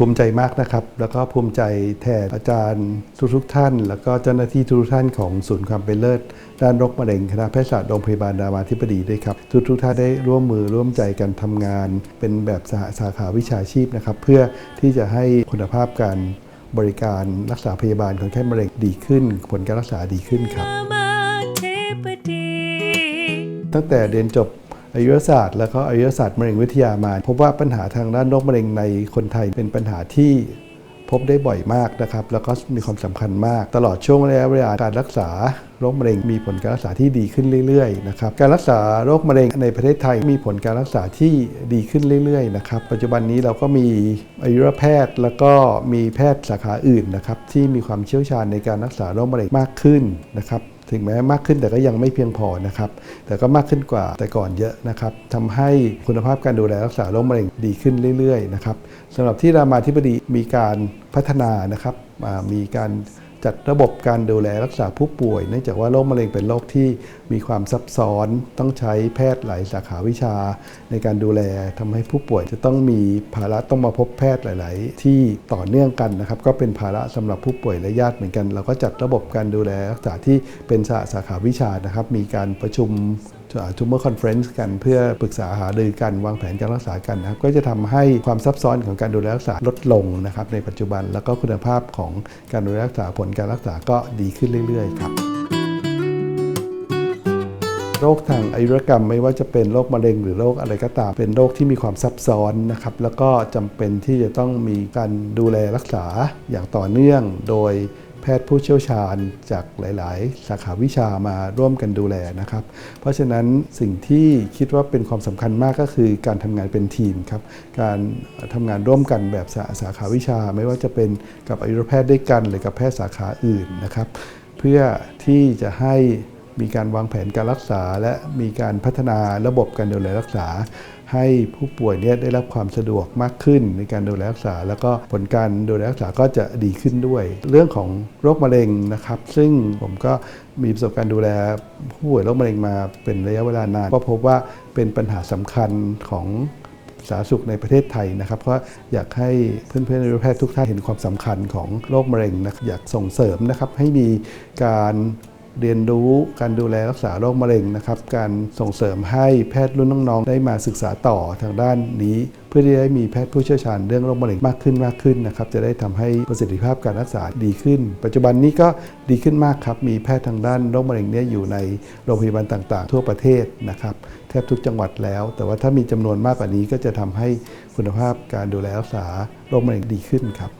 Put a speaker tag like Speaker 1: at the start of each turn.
Speaker 1: ภูมิใจมากนะครับ แล้วก็ภูมิใจแทนอาจารย์ทุกๆท่าน แล้วก็เจ้าหน้าที่ทุกๆท่านของศูนย์ความเป็นเลิศ ด้านโรคมะเร็งคณะแพทยศาสตร์โรงพยาบาลรามาธิบดีด้วยครับ ทุกๆท่านได้ร่วมมือร่วมใจกันทำงาน เป็นแบบสหสาขาวิชาชีพนะครับ เพื่อที่จะให้คุณภาพการบริการรักษาพยาบาลคนไข้มะเร็งดีขึ้น ผลการรักษาดีขึ้นครับ
Speaker 2: รามาธิบดี
Speaker 1: ตั้งแต่เรียนจบ อายุรศาสตร์ แล้วก็อายุรศาสตร์มะเร็งวิทยามา พบว่าปัญหาทางด้านโรคมะเร็งในคนไทยเป็นปัญหาที่พบได้บ่อยมากนะครับ แล้วก็มีความสำคัญมาก ตลอดช่วงระยะเวลาการรักษาโรคมะเร็งมีผลการรักษาที่ดีขึ้นเรื่อยๆนะครับการรักษาโรคมะเร็งในประเทศไทยมีผลการรักษาที่ดีขึ้นเรื่อยๆนะครับปัจจุบันนี้เราก็มีอายุรแพทย์ แล้วก็มีแพทย์สาขาอื่นนะครับที่มีความเชี่ยวชาญในการรักษาโรคมะเร็งมากขึ้นนะครับ ถึงแม้มากขึ้นแต่ก็ยังไม่เพียงพอนะครับ แต่ก็มากขึ้นกว่าแต่ก่อนเยอะนะครับทำให้คุณภาพการดูแลรักษาโรคมะเร็งดีขึ้นเรื่อยๆนะครับสำหรับที่รามาธิบดีมีการพัฒนานะครับมีการ จัดระบบการดูแลรักษาผู้ป่วย เนื่องจากว่าโรคมะเร็งเป็นโรคที่มีความซับซ้อนต้องใช้แพทย์หลายสาขาวิชา ในการดูแลทำให้ผู้ป่วย จะต้องมีภาระต้องมาพบแพทย์หลาย ๆ ที่ต่อเนื่องกันนะครับ ก็เป็นภาระสำหรับผู้ป่วยและญาติเหมือนกัน เราก็จัดระบบการดูแลรักษาที่เป็นสาสาขาวิชานะครับ มีการประชุม ทูมเมอร์คอนเฟรนซ์กันเพื่อปรึกษาหารือกันวางแผนการรักษากันนะครับก็จะทำให้ความซับซ้อนของการดูแลรักษาลดลงนะครับในปัจจุบันแล้วก็คุณภาพของการดูแลรักษาผลการรักษาก็ดีขึ้นเรื่อย ๆ ครับโรคทางอายุรกรรมไม่ว่าจะเป็นโรคมะเร็งหรือโรคอะไรก็ตาม เป็นโรคที่มีความซับซ้อนนะครับแล้วก็จำเป็นที่จะต้องมีการดูแลรักษาอย่างต่อเนื่องโดย ทย์ผู้เชี่ยวชาญจากหลาย ๆ สาขาวิชามาร่วมกันดูแลนะครับ เพราะฉะนั้นสิ่งที่คิดว่าเป็นความสำคัญมากก็คือการทำงานเป็นทีมครับ การทำงานร่วมกันแบบสาสาขาวิชา ไม่ว่าจะเป็นกับอายุรแพทย์ด้วยกัน หรือกับแพทย์สาขาอื่นนะครับ เพื่อที่จะให้ มีการวางแผนการรักษา และมีการพัฒนาระบบการดูแลรักษา ให้ผู้ป่วยเนี่ยได้รับความสะดวกมากขึ้นในการดูแลรักษา แล้วก็ผลการดูแลรักษาก็จะดีขึ้นด้วย เรื่องของโรคมะเร็งนะครับ ซึ่งผมก็มีประสบการณ์ดูแลผู้ป่วยโรคมะเร็งมาเป็นระยะเวลานาน ก็พบว่าเป็นปัญหาสำคัญของสาธารณสุขในประเทศไทยนะครับเพราะอยากให้เพื่อนๆนักแพทย์ทุกท่านเห็นความสำคัญของโรคมะเร็งนะอยากส่งเสริมนะครับให้มีการ เรียนรู้การดูแลรักษาโรคมะเร็งนะครับ การส่งเสริมให้แพทย์รุ่นน้องๆ ได้มาศึกษาต่อทางด้านนี้ เพื่อที่จะได้มีแพทย์ผู้เชี่ยวชาญเรื่องโรคมะเร็งมากขึ้นมากขึ้นนะครับจะได้ทำให้ประสิทธิภาพการรักษาดีขึ้น ปัจจุบันนี้ก็ดีขึ้นมากครับมีแพทย์ทางด้านโรคมะเร็งเนี่ยอยู่ในโรงพยาบาลต่างๆ ทั่วประเทศนะครับแทบทุกจังหวัดแล้ว แต่ว่าถ้ามีจำนวนมากกว่านี้ก็จะทำให้คุณภาพการดูแลรักษาโรคมะเร็งดีขึ้นครับ